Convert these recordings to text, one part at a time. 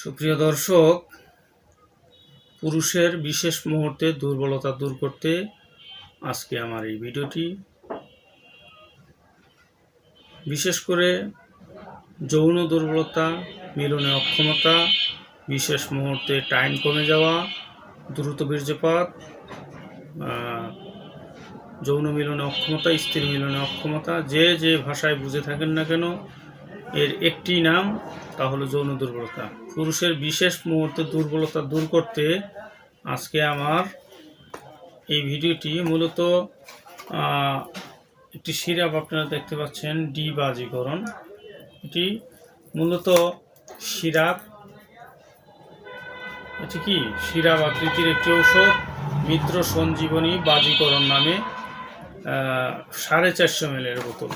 সুপ্রিয় দর্শক, পুরুষের বিশেষ মুহূর্তে দুর্বলতা দূর করতে আজকে আমার এই ভিডিওটি। বিশেষ করে যৌন দুর্বলতা, মিলনে অক্ষমতা, বিশেষ মুহূর্তে টাইম কমে যাওয়া, দ্রুত বীর্যপাত যৌন মিলনে অক্ষমতা স্ত্রী মিলনে অক্ষমতা, যে যে ভাষায় বুঝে থাকেন না কেন এর একটি নাম, তা হলো যৌন দুর্বলতা। পুরুষের বিশেষ মুহূর্তে দুর্বলতা দূর করতে আজকে আমার এই ভিডিওটি মূলত একটি সিরাপ আপনারা দেখতে পাচ্ছেন, ডি বাজিকরণ। এটি মূলত সিরাপ, এটি কি? সিরাপ আকৃতির একটি ঔষধ, মিত্র সঞ্জীবনী বাজিকরণ নামে সাড়ে চারশো এর বোতল।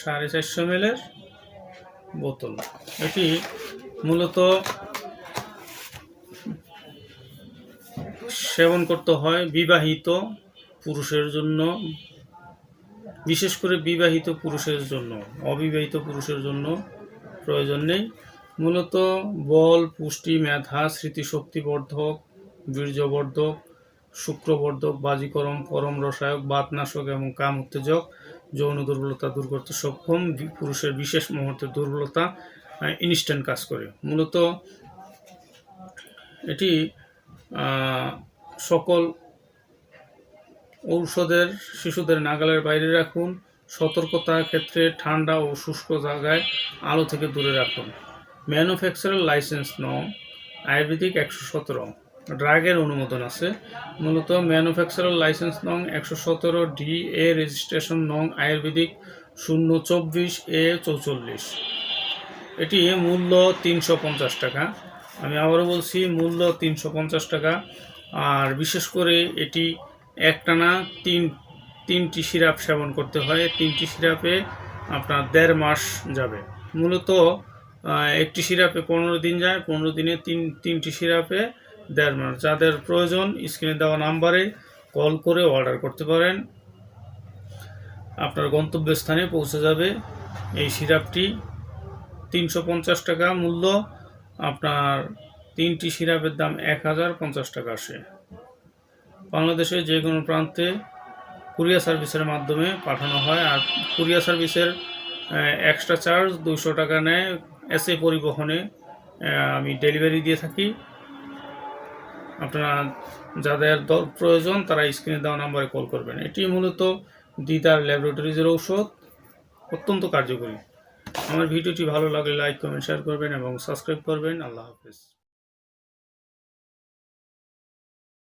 সাড়ে চারশো এর বোতল। এটি মূলত সেবন করতে হয় বিবাহিত পুরুষের জন্য, বিশেষ করে বিবাহিত পুরুষের জন্য, অবিবাহিত পুরুষের জন্য প্রয়োজন নেই। মূলত বল, পুষ্টি, মেধা, স্মৃতিশক্তিবর্ধক, বীর্যবর্ধক, শুক্রবর্ধক, বাজিকরম, পরম রসায়ক, বাতনাশক এবং কাম উত্তেজক যৌন দুর্বলতা দূর করতে সক্ষম পুরুষের বিশেষ মুহূর্তে দুর্বলতা ইনস্ট্যান্ট কাজ করে। মূলত এটি সকল ঔষধের, শিশুদের নাগালের বাইরে রাখুন সতর্কতার ক্ষেত্রে ঠান্ডা ও শুষ্ক জায়গায় আলো থেকে দূরে রাখুন। ম্যানুফ্যাকচারার লাইসেন্স নং আয়ুর্বেদিক একশো সতেরো। ড্রাগের অনুমোদন আছে। মূলত ম্যানুফ্যাকচারার লাইসেন্স নং একশো সতেরো ডি এ, রেজিস্ট্রেশন নং আয়ুর্বেদিক শূন্য চব্বিশ এ চৌচল্লিশ। এটি মূল্য তিনশো পঞ্চাশ টাকা। আমি আবারও বলছি, মূল্য তিনশো পঞ্চাশ টাকা। আর বিশেষ করে এটি একটানা তিন, তিনটি সিরাপ সেবন করতে হয়। তিনটি সিরাপে আপনার দেড় মাস যাবে। মূলত একটি সিরাপে পনেরো দিন যায়, পনেরো দিনে তিন, তিনটি সিরাপে দেড় মাস যাদের প্রয়োজন স্ক্রিনে দেওয়া নাম্বারে কল করে অর্ডার করতে পারেন। আপনার গন্তব্যস্থানে পৌঁছে যাবে। এই সিরাপটি তিনশো পঞ্চাশ টাকা মূল্য। আপনার তিনটি সিরাপের দাম এক হাজার পঞ্চাশ টাকা আসে। বাংলাদেশের যে কোনো প্রান্তে কুরিয়ার সার্ভিসের মাধ্যমে পাঠানো হয়। আর কুরিয়ার সার্ভিসের এক্সট্রা চার্জ দুশো টাকা নেয়। এসে পরিবহনে আমি ডেলিভারি দিয়ে থাকি। আপনারা যাদের প্রয়োজন তারা স্ক্রিনে দেওয়া নাম্বারে কল করবেন। এটি মূলত দিদার ল্যাবরেটরিজের ঔষধ, অত্যন্ত কার্যকরী। আমার ভিডিওটি ভালো লাগলে লাইক কমেন্ট শেয়ার করবেন এবং সাবস্ক্রাইব করবেন। আল্লাহ হাফেজ।